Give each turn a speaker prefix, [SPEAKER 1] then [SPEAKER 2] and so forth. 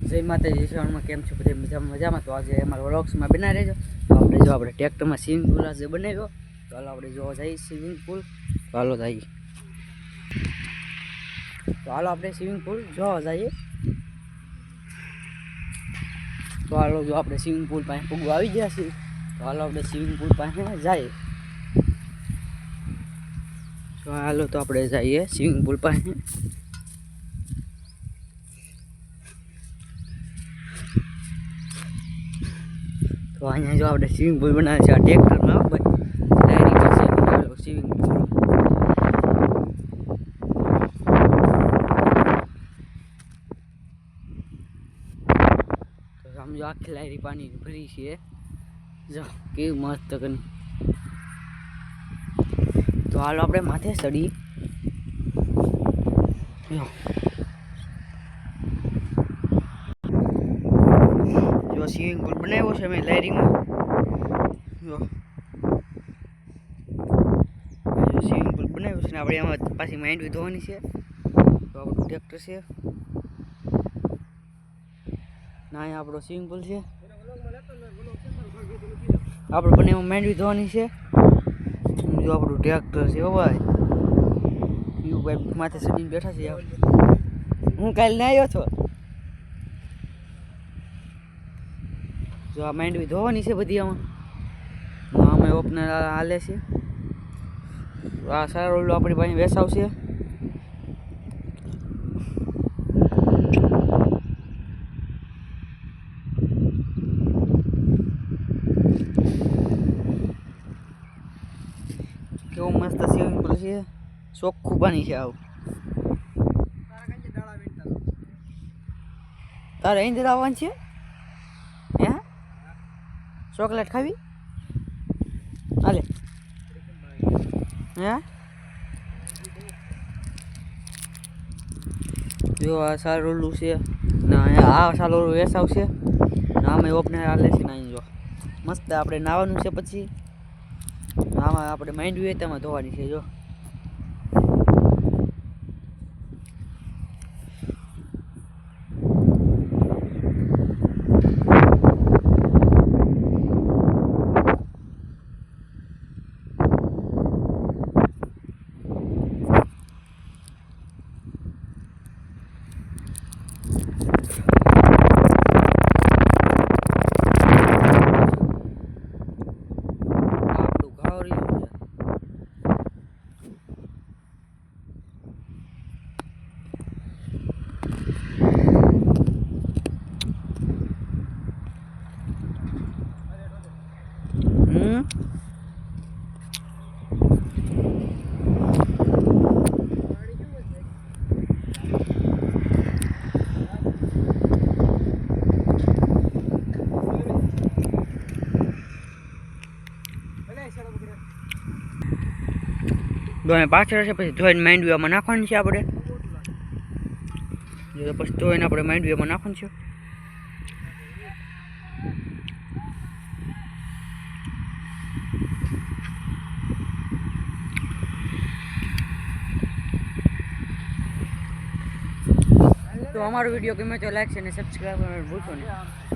[SPEAKER 1] જય માતાજી શ્રવણમાં કેમ છો બધે? મજામાં? મજામાં? તો આજે અમારા વ્લોગ્સમાં બના રહેજો. તો આપણે જો આપણે ટ્રેક્ટરમાં સ્વિમિંગ પુલ આજે બનાવ્યો. તો હાલો આપણે જોવા જઈએ સ્વિમિંગ પુલ. તો હાલો જઈએ. તો હાલો આપણે સ્વિમિંગ પુલ જોવા જઈએ. તો હાલો જો આપણે સ્વિમિંગ પુલ પાસે પૂગવા આવી ગયા છીએ. તો હાલો આપણે સ્વિમિંગ પુલ પાસે જઈએ. તો હાલો તો આપણે જઈએ સ્વિમિંગ પુલ પાસે. તો અહીંયા જો આપણે સ્વિમિંગ પુલ બનાવે છે, આ ટ્રેક્ટરમાં સ્વિમિંગ પુલ સમજો આખી લાયરી પાણી ભરી છે. જો, કેવું મસ્ત કરી તો હાલો આપણે માથે ચડી જો જો સ્વિમિંગ પુલ બનાવ્યો છે મેં લાયરીમાં જો. સ્વિમિંગ પુલ બનાવ્યો છે ને આપણે એમાં પાછી માંડવી ધોવાની છે. તો આપણું ટ્રેક્ટર છે. ના અહીંયા આપણો સ્વિમિંગ પુલ છે. આપણે બને એમાં માંડવી ધોવાની છે. જો આપણું ટ્રેક્ટર છે ભાઈ. યુ ભાઈ માથે સડીને બેઠા છે હું કાલે ના આવ્યો છો જો આ માંડવી ધોવાની છે બધી આમાં. આમાં ઓપનર હાલે છે. આ સારો ઓલો આપણી પાસે વેસાવશે. કેવું મસ્ત સ્વિમિંગ પુલ છે. ચોખ્ખું પાણી છે આવું. તારે અહીં આવવાનું છે? ચોકલેટ ખાવી? હાલે. હે? જો આ સારું ઓલું છે. ના આ સારું વેસાવ છે. ને આમાં ઓપને હાલે છે ને અહીં જો. મસ્ત આપણે નાવાનું છે પછી. આમાં આપણે માંડવી હોય તેમાં ધોવાની છે, જો આપણું ગાવરિયું છે હમ ડોને પાછળ છે, પછી જોઈને ધોઈને માંડવીમાં નાખવાની છે આપણે. પછી જોઈને આપણે માંડવીમાં નાખવાનું છે. તો અમારો વીડિયો ગમે તો લાઈક છે અને સબસ્ક્રાઈબ કરવાનું ભૂલશો નહીં.